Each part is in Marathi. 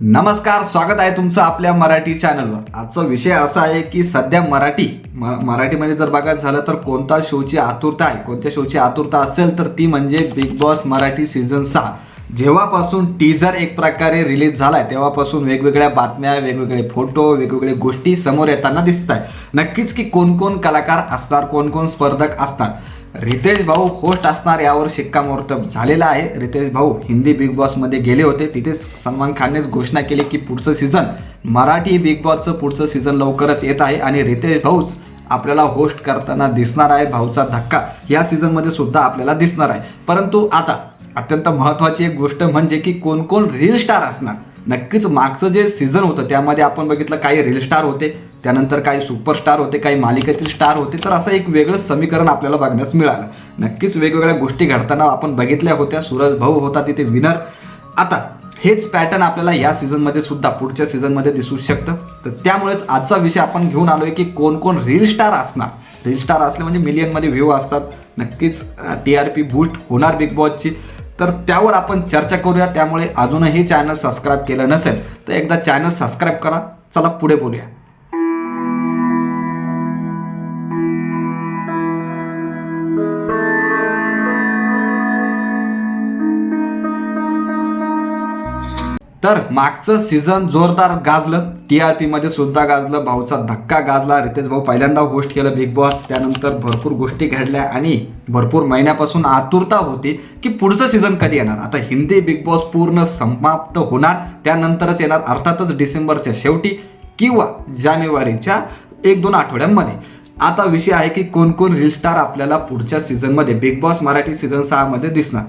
नमस्कार स्वागत आहे तुमचं आपल्या मराठी चॅनलवर. आजचा विषय असा आहे की सध्या मराठी म- मराठीमध्ये जर बघायचं झालं तर कोणता शोची आतुरता आहे? कोणत्या शोची आतुरता असेल तर ती म्हणजे बिग बॉस मराठी सीझन सहा. जेव्हापासून टीझर एक प्रकारे रिलीज झाला आहे तेव्हापासून वेगवेगळ्या बातम्या वेगवेगळे फोटो वेगवेगळे गोष्टी समोर येताना दिसत आहे नक्कीच की कोणकोण कलाकार असणार कोणकोण स्पर्धक असतात रितेश भाऊ होस्ट असणार यावर शिक्कामोर्तब झालेला आहे. रितेश भाऊ हिंदी बिग बॉसमध्ये गेले होते. तिथेच सलमान खाननेच घोषणा केली की पुढचं सीझन मराठी बिग बॉसचं पुढचं सीझन लवकरच येत आहे आणि रितेश भाऊच आपल्याला होस्ट करताना दिसणार आहे. भाऊचा धक्का या सीझनमध्ये सुद्धा आपल्याला दिसणार आहे. परंतु आता अत्यंत महत्त्वाची एक गोष्ट म्हणजे की कोण कोण रील स्टार असणार? नक्कीच मागचं जे सीझन होतं त्यामध्ये आपण बघितलं काही रील स्टार होते. त्यानंतर काही सुपरस्टार होते काही मालिकेतील स्टार होते तर असं एक वेगळं समीकरण आपल्याला बघण्यास मिळालं. नक्कीच वेगवेगळ्या गोष्टी घडताना आपण बघितल्या होत्या सूरज भाऊ होता तिथे विनर आता हेच पॅटर्न आपल्याला या सीझनमध्ये सुद्धा पुढच्या सीझनमध्ये दिसू शकतं. तर त्यामुळेच आजचा विषय आपण घेऊन आलोय की कोण कोण रील स्टार असणार. रील स्टार असले म्हणजे मिलियनमध्ये व्ह्यू असतात. नक्कीच टी आर पी बूस्ट होणार बिग बॉसची तर त्यावर आपण चर्चा करूया. त्यामुळे अजूनही चॅनल सबस्क्राईब केलं नसेल तर एकदा चॅनल सबस्क्राईब करा. चला पुढे बोलूया. तर मागचं सीझन जोरदार गाजलं. टी आर पीमध्ये सुद्धा गाजलं. भाऊचा धक्का गाजला. रितेश भाऊ पहिल्यांदा होस्ट केलं बिग बॉस त्यानंतर भरपूर गोष्टी घडल्या आणि भरपूर महिन्यापासून आतुरता होती की पुढचं सीझन कधी येणार? आता हिंदी बिग बॉस पूर्ण समाप्त होणार. त्यानंतरच येणार अर्थातच डिसेंबरच्या शेवटी किंवा जानेवारीच्या एक दोन आठवड्यांमध्ये. आता विषय आहे की कोण कोण रील स्टार आपल्याला पुढच्या सीझनमध्ये बिग बॉस मराठी सीझन सहामध्ये दिसणार.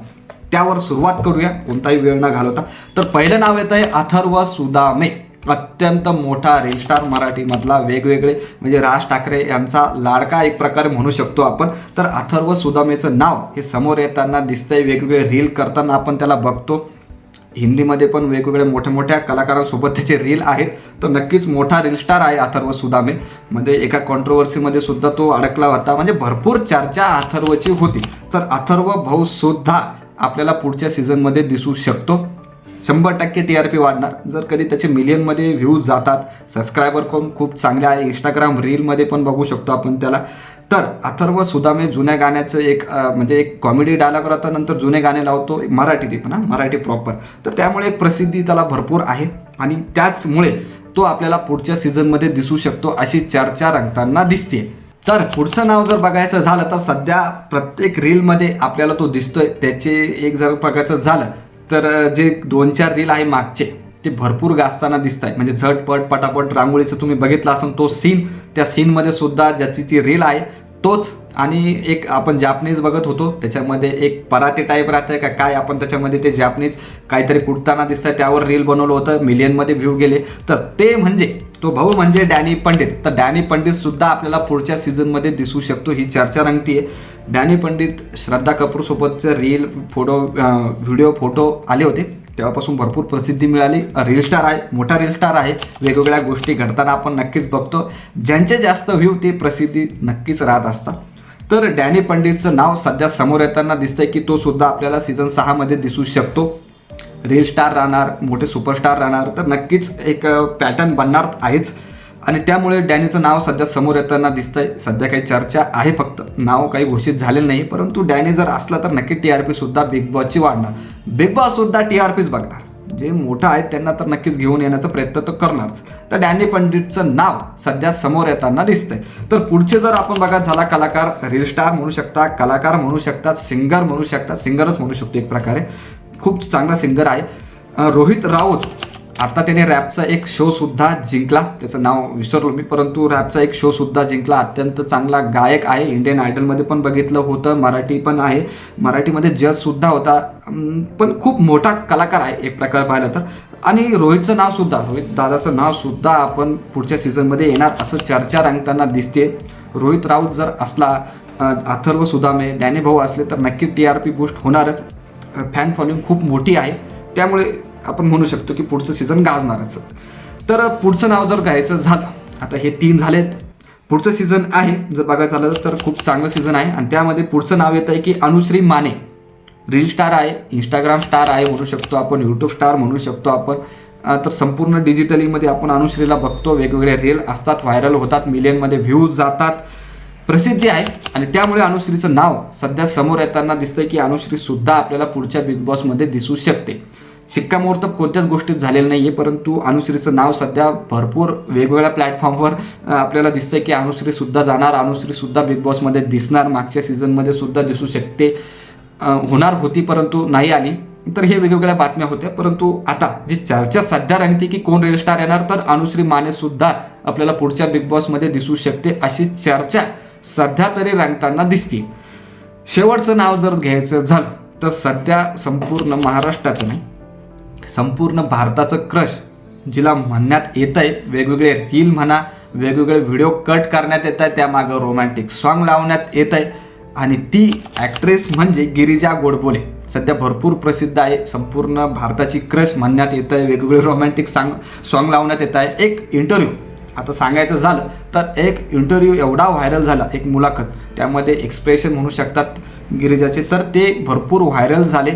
त्यावर सुरुवात करूया. कोणताही वेळ न घालवता. तर पहिलं नाव येतं आहे अथर्व सुदामे. अत्यंत मोठा रील मराठीमधला वेगवेगळे म्हणजे राज ठाकरे यांचा लाडका एक प्रकारे म्हणू शकतो आपण. तर अथर्व सुदामेचं नाव हे समोर येताना दिसतंय. वेगवेगळे रील करताना आपण त्याला बघतो. हिंदीमध्ये पण वेगवेगळ्या मोठ्या मोठ्या कलाकारांसोबत त्याचे रील आहेत. तर नक्कीच मोठा रील स्टार आहे अथर्व सुदामे. म्हणजे एका कॉन्ट्रोवर्सीमध्ये सुद्धा तो अडकला होता. म्हणजे भरपूर चर्चा अथर्वची होती. तर अथर्व भाऊ सुद्धा आपल्याला पुढच्या सीझनमध्ये दिसू शकतो. शंभर टक्के टी आर पी वाढणार. जर कधी त्याचे मिलियनमध्ये व्ह्यूज जातात सबस्क्रायबर कोण खूप चांगले आहे इंस्टाग्राम रीलमध्ये पण बघू शकतो आपण त्याला. तर अथर्व सुदामे जुन्या गाण्याचं एक म्हणजे एक कॉमेडी डायलॉग राहता नंतर जुने गाणे लावतो मराठी पण हा मराठी प्रॉपर तर त्यामुळे एक प्रसिद्धी त्याला भरपूर आहे. आणि त्याचमुळे तो आपल्याला पुढच्या सीझनमध्ये दिसू शकतो अशी चर्चा रंगताना दिसते तर पुढचं नाव जर बघायचं झालं तर सध्या प्रत्येक रीलमध्ये आपल्याला तो दिसतोय. त्याचे एक जर बघायचं झालं तर जे दोन चार रील आहे मागचे ते भरपूर गाजताना दिसत आहे म्हणजे झटपट पटापट रांगोळीचं तुम्ही बघितलं असेल तो सीन त्या सीनमध्ये सुद्धा ज्याची ती रील आहे तोच आणि एक आपण जापनीज बघत होतो. त्याच्यामध्ये एक पराते टाईप राहते का काय आपण त्याच्यामध्ये ते जापनीज काहीतरी कुटताना दिसतंय त्यावर रील बनवलं होतं मिलियनमध्ये व्ह्यू गेले. तर ते म्हणजे तो भाऊ म्हणजे डॅनी पंडित. तर डॅनी पंडित सुद्धा आपल्याला पुढच्या सीझनमध्ये दिसू शकतो. ही चर्चा रंगती आहे. डॅनी पंडित श्रद्धा कपूरसोबतचे रील फोटो व्हिडिओ फोटो आले होते. तेव्हापासून भरपूर प्रसिद्धी मिळाली. रील स्टार आहे मोठा रील स्टार आहे. वेगवेगळ्या गोष्टी घडताना आपण नक्कीच बघतो. ज्यांचे जास्त व्ह्यू ते प्रसिद्धी नक्कीच राहत असतात. तर डॅनी पंडितचं नाव सध्या समोर येताना दिसतंय की तो सुद्धा आपल्याला सीझन सहामध्ये दिसू शकतो. रील स्टार राहणार मोठे सुपरस्टार राहणार तर नक्कीच एक पॅटर्न बनणार आहेच. आणि त्यामुळे डॅनीचं नाव सध्या समोर येताना दिसतंय. सध्या काही चर्चा आहे फक्त. नाव काही घोषित झालेलं नाही परंतु डॅनी जर असला तर नक्की टी आर पी सुद्धा बिग बॉसची वाढणार. बिग बॉस सुद्धा टी आर पीच बघणार. जे मोठं आहेत त्यांना तर नक्कीच घेऊन येण्याचा प्रयत्न तर करणारच. तर डॅनी पंडितचं नाव सध्या समोर येताना दिसतंय. तर पुढचे जर आपण बघा झाला कलाकार रील स्टार म्हणू शकता कलाकार म्हणू शकतात सिंगर म्हणू शकतात सिंगरच म्हणू शकतो एक प्रकारे. खूप चांगला सिंगर आहे. रोहित राऊत आता त्याने रॅपचा एक शो सुद्धा जिंकला. त्याचं नाव विसरलो मी परंतु रॅपचा एक शो सुद्धा जिंकला. अत्यंत चांगला गायक आहे. इंडियन आयडलमध्ये पण बघितलं होतं. मराठी पण आहे. मराठीमध्ये जज सुद्धा होता. पण खूप मोठा कलाकार आहे एक प्रकार पाहिलं तर. आणि रोहितचं नाव सुद्धा रोहित दादाचं नाव सुद्धा आपण पुढच्या सीझनमध्ये येणार असं चर्चा रंगताना दिसते. रोहित राऊत जर असला अथर्व सुदामे डॅनी भाऊ असले तर नक्की टी आर पी बूस्ट होणारच. फॅन फॉलोइंग खूप मोठी आहे. त्यामुळे आपण म्हणू शकतो की पुढचं सीझन गाजणारच. तर पुढचं नाव जर घ्यायचं झालं आता हे तीन झालेत. पुढचं सीझन आहे जर बघायचं झालं तर खूप चांगलं सीझन आहे. आणि त्यामध्ये पुढचं नाव येत आहे की अनुश्री माने. रील स्टार आहे इंस्टाग्राम स्टार आहे म्हणू शकतो आपण यूट्यूब स्टार म्हणू शकतो आपण. तर संपूर्ण डिजिटलीमध्ये आपण अनुश्रीला बघतो. वेगवेगळे रील असतात व्हायरल होतात मिलियनमध्ये व्ह्यूज जातात. प्रसिद्धी आहे आणि त्यामुळे अनुश्रीचं नाव सध्या समोर येताना दिसतंय की अनुश्री सुद्धा आपल्याला पुढच्या बिग बॉसमध्ये दिसू शकते. शिक्कामोर्तब कोणत्याच गोष्टीत झालेलं नाही आहे परंतु अनुश्रीचं नाव सध्या भरपूर वेगवेगळ्या प्लॅटफॉर्मवर आपल्याला दिसतंय की अनुश्रीसुद्धा जाणार अनुश्रीसुद्धा बिग बॉसमध्ये दिसणार मागच्या सीझनमध्ये सुद्धा दिसू शकते. होणार होती परंतु नाही आली. तर हे वेगवेगळ्या बातम्या होत्या परंतु आता जी चर्चा सध्या रंगते की कोण रेल स्टार येणार तर अनुश्री माने सुद्धा आपल्याला पुढच्या बिग बॉसमध्ये दिसू शकते अशी चर्चा सध्या तरी रंगताना दिसते शेवटचं नाव जर घ्यायचं झालं तर सध्या संपूर्ण महाराष्ट्राचं नाही संपूर्ण भारताचं क्रश जिला म्हणण्यात येत आहे वेगवेगळे रील म्हणा वेगवेगळे व्हिडिओ कट करण्यात येत आहे त्यामागं रोमॅन्टिक सॉन्ग लावण्यात येत आहे आणि ती ॲक्ट्रेस म्हणजे गिरिजा गोडबोले. सध्या भरपूर प्रसिद्ध आहे संपूर्ण भारताची क्रश म्हणण्यात येत आहे वेगवेगळे रोमॅन्टिक सांग सॉन्ग लावण्यात येत आहे एक इंटरव्ह्यू आता सांगायचं झालं तर एक इंटरव्ह्यू एवढा व्हायरल झाला एक मुलाखत. त्यामध्ये एक्सप्रेशन म्हणू शकतात गिरिजाचे तर ते भरपूर व्हायरल झाले.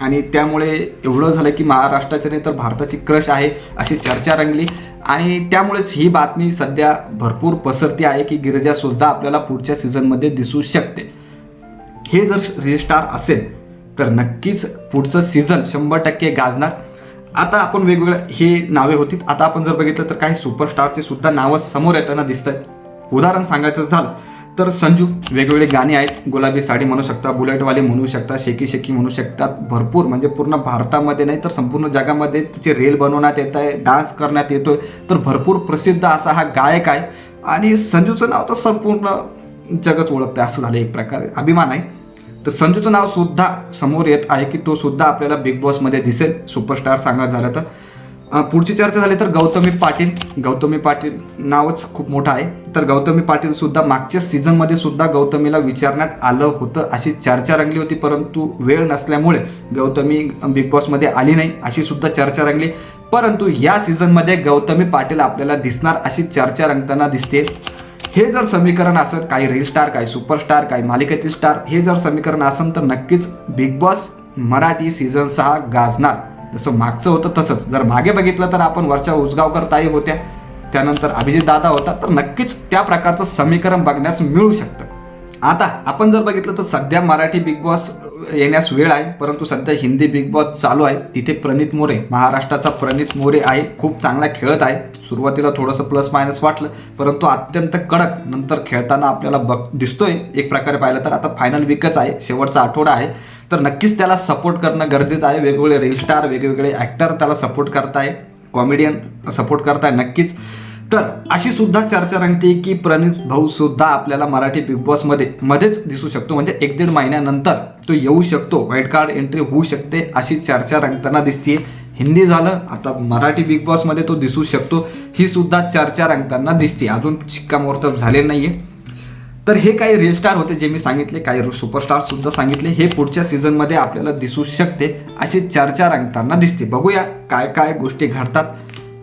आणि त्यामुळे एवढं झालं की महाराष्ट्राच्या नाही तर भारताची क्रश आहे अशी चर्चा रंगली. आणि त्यामुळेच ही बातमी सध्या भरपूर पसरती आहे की गिरिजासुद्धा आपल्याला पुढच्या सीझनमध्ये दिसू शकते. हे जर रिस्टार असेल तर नक्कीच पुढचं सीझन शंभर टक्के गाजणार. आता आपण वेगवेगळ्या हे नावे होती. आता आपण जर बघितलं तर काही सुपरस्टारचे सुद्धा नावं समोर येताना दिसत आहेत उदाहरण सांगायचं झालं तर संजू वेगवेगळे गाणे आहेत. गुलाबी साडी म्हणू शकता बुलेटवाले म्हणू शकता शेकी शेकी म्हणू शकतात. भरपूर म्हणजे पूर्ण भारतामध्ये नाही तर संपूर्ण जगामध्ये तिचे रेल बनवण्यात येत आहे डान्स करण्यात येतोय. तर भरपूर प्रसिद्ध असा हा गायक आहे. आणि संजूचं नाव तर संपूर्ण जगच ओळखतं असं झालं एक प्रकारे. अभिमान आहे. तर संजूचं नाव सुद्धा समोर येत आहे की तो सुद्धा आपल्याला बिग बॉसमध्ये दिसेल सुपरस्टार सांगायचं झालं तर. पुढची चर्चा झाली तर गौतमी पाटील गौतमी पाटील नावच खूप मोठं आहे. तर गौतमी पाटील सुद्धा मागच्या सीझनमध्ये सुद्धा गौतमीला विचारण्यात आलं होतं अशी चर्चा रंगली होती परंतु वेळ नसल्यामुळे गौतमी बिग बॉसमध्ये आली नाही अशी सुद्धा चर्चा रंगली. परंतु या सीझनमध्ये गौतमी पाटील आपल्याला दिसणार अशी चर्चा रंगताना दिसते. हे जर समीकरण असेल काही रील स्टार काही सुपरस्टार काही मालिकेतील स्टार हे जर समीकरण असेल तर नक्कीच बिग बॉस मराठी सीझन सहा गाजणार. जसं मागचं होतं तसंच. जर मागे बघितलं तर आपण वरच्या उसगावकर ताई होत्या. त्यानंतर अभिजित दादा होता. तर नक्कीच त्या प्रकारचं समीकरण बघण्यास मिळू शकतं. आता आपण जर बघितलं तर सध्या मराठी बिग बॉस येण्यास वेळ आहे परंतु सध्या हिंदी बिग बॉस चालू आहे. तिथे प्रणित मोरे महाराष्ट्राचा प्रणित मोरे आहे खूप चांगला खेळत आहे. सुरुवातीला थोडंसं प्लस मायनस वाटलं परंतु अत्यंत कडक नंतर खेळताना आपल्याला बघ दिसतोय एक प्रकारे पाहिलं तर. आता फायनल वीकच आहे शेवटचा आठवडा आहे. तर नक्कीच त्याला सपोर्ट करणं गरजेचं आहे. वेगवेगळे रील स्टार वेगवेगळे ॲक्टर त्याला सपोर्ट करताय. कॉमेडियन सपोर्ट करताय नक्कीच. तर अशी सुद्धा चर्चा रंगते की प्रणित भाऊ सुद्धा आपल्याला मराठी बिग बॉसमध्ये मध्येच दिसू शकतो. म्हणजे एक दीड महिन्यानंतर तो येऊ शकतो. व्हाईट कार्ड एंट्री होऊ शकते अशी चर्चा रंगताना दिसते हिंदी झालं आता मराठी बिग बॉसमध्ये तो दिसू शकतो. ही सुद्धा चर्चा रंगताना दिसते. अजून शिक्कामोर्तब झाले नाहीये. तर हे काही रील स्टार होते जे मी सांगितले काही सुपरस्टार सुद्धा सांगितले. हे पुढच्या सीझनमध्ये आपल्याला दिसू शकते अशी चर्चा रंगताना दिसते. बघूया काय काय गोष्टी घडतात.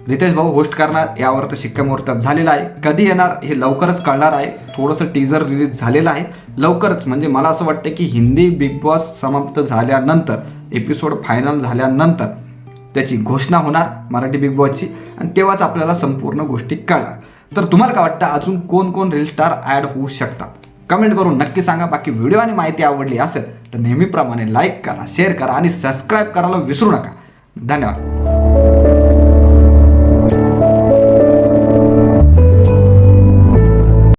रितेश भाऊ होस्ट करणार यावर तर शिक्कामोर्तब झालेला आहे. कधी येणार हे लवकरच कळणार आहे. थोडंसं टीजर रिलीज झालेलं आहे. लवकरच म्हणजे मला असं वाटतं की हिंदी बिग बॉस समाप्त झाल्यानंतर एपिसोड फायनल झाल्यानंतर त्याची घोषणा होणार मराठी बिग बॉसची आणि तेव्हाच आपल्याला संपूर्ण गोष्टी कळणार. तर तुम्हाला काय वाटतं? अजून कोण कोण रील स्टार ॲड होऊ शकतात? कमेंट करून नक्की सांगा. बाकी व्हिडिओ आणि माहिती आवडली असेल तर नेहमीप्रमाणे लाईक करा शेअर करा आणि सबस्क्राईब करायला विसरू नका. धन्यवाद.